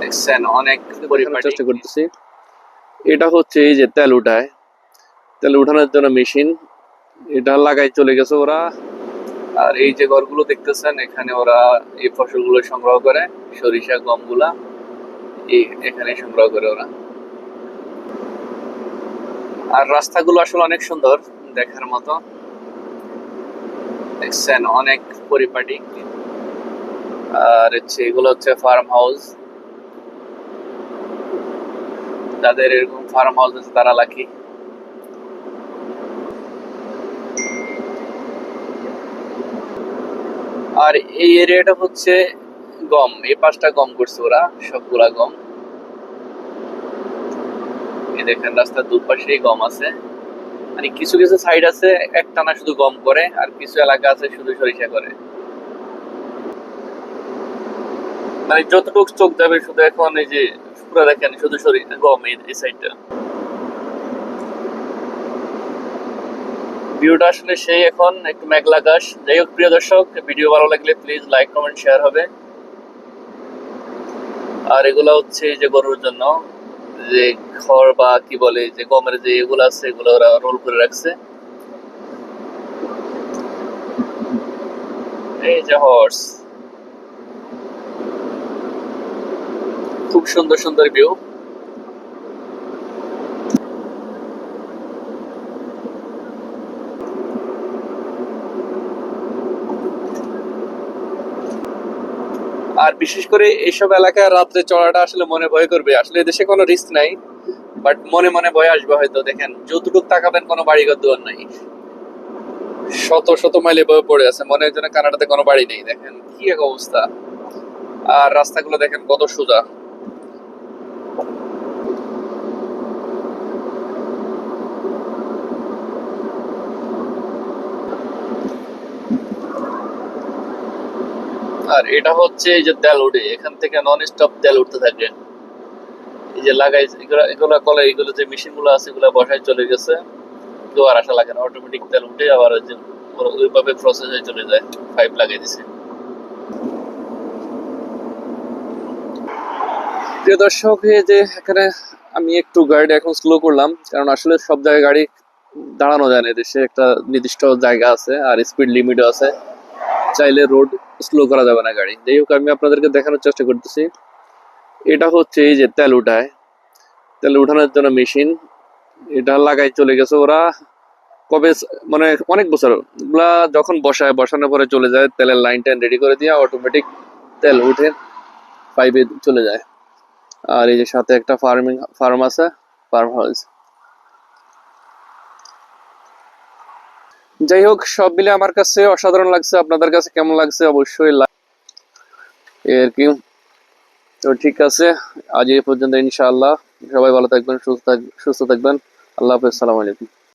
দেখছেন অনেক চেষ্টা করতেছি। এটা হচ্ছে এই যে তেল উঠায়। তেল উঠানোর জন্য মেশিন। এটা লাগাই চলে গেছে ওরা। আর এই যে ঘরগুলো দেখতেছেন এখানে ওরা এই ফসলগুলো সংগ্রহ করে সরিষা গমগুলা এখানে সংগ্রহ করে ওরা। আর রাস্তাগুলো আসলে অনেক সুন্দর দেখার মতো। দেখছেন অনেক পরিপাটি। আর হচ্ছে এগুলো হচ্ছে ফার্ম হাউস যাদের এরকম ফার্ম হাউস আছে, তারা লাকি আর এই এরিয়াটা হচ্ছে গম, এই পাঁচটা গম করছে ওরা, সবগুলা গম। এই দেখেন, রাস্তার দুপাশেই গম আছে। মানে কিছু কিছু সাইড আছে, একটানা শুধু গম করে, আর কিছু এলাকা আছে শুধু সরিষা করে। মানে যতটুকু চোখ যাবে, শুধু এখন এই যে পুরো দেখেন, শুধু সরিষা গম এই সাইডটা ভিউটা আসলে সেই এখন, একটু মেঘলা আকাশ। যাই হোক, প্রিয় দর্শক, ভিডিও ভালো লাগলে প্লিজ লাইক কমেন্ট শেয়ার হবে। আর এগুলা হচ্ছে যে গরুর জন্য, যে খড় বা কি বলে, যে গমের যে এগুলো আছে, এগুলো ওরা রোল করে রাখছে। এই যে হর্স খুব সুন্দর সুন্দর ভিউ আর বিশেষ করে এইসব এলাকায় রাত্রে চড়াটা আসলে মনে ভয় করবে। আসলে দেশে কোনো রিস্ক নাই বাট মনে মনে ভয় আসবে হয়তো, দেখেন। যতটুক তাকাবেন, কোনো বাড়িঘর দুয়ার নাই। শত শত মাইলে বয়ে পড়ে আছে, মনে হয় যেন কানাডাতে কোনো বাড়ি নেই, দেখেন। কি এক অবস্থা। আর রাস্তাগুলো দেখেন কত সোজা। আর এটা হচ্ছে এই যে তেল উঠে, এখান থেকে নন স্টপ তেল উঠতে থাকে। এই যে লাগাই, এগুলো কলে, এগুলো যে মেশিনগুলো আছে, এগুলো বসায় চলে গেছে। কেউ আর আসা লাগে না অটোমেটিক তেল উঠে আবার যে, ওইভাবে প্রসেস হয়ে চলে যায় পাইপ লাগিয়ে দিছে। প্রিয় দর্শক যে এখানে আমি একটু গাড়ি এখন স্লো করলাম, কারণ আসলে সব জায়গায় গাড়ি দাঁড়ানো যায় না দেশে একটা নির্দিষ্ট জায়গা আছে, আর স্পিড লিমিটও আছে। চাইলে রোড স্লো করা যাবে না গাড়ি। যাই হোক, আমি আপনাদেরকে দেখানোর চেষ্টা করতেছি। এটা হচ্ছে এই যে তেল উঠায়। তেল উঠানোর জন্য মেশিন। এটা লাগাই চলে গেছে ওরা কবে মানে অনেক বছর। ওগুলা যখন বসায়, বসানোর পরে চলে যায়, তেলের লাইন টাইন রেডি করে দিয়ে অটোমেটিক তেল উঠে পাইপে চলে যায়। আর এই যে সাথে একটা ফার্মিং ফার্ম আছে ফার্ম হাউস যাই হোক, সব মিলে আমার কাছে অসাধারণ লাগছে। আপনাদের কাছে কেমন লাগছে? অবশ্যই আর কি? তো ঠিক আছে, আজ এই পর্যন্ত ইনশাআল্লাহ। সবাই ভালো থাকবেন, সুস্থ থাকবেন সুস্থ থাকবেন। আল্লাহ হাফেজ, সালাম আলাইকুম।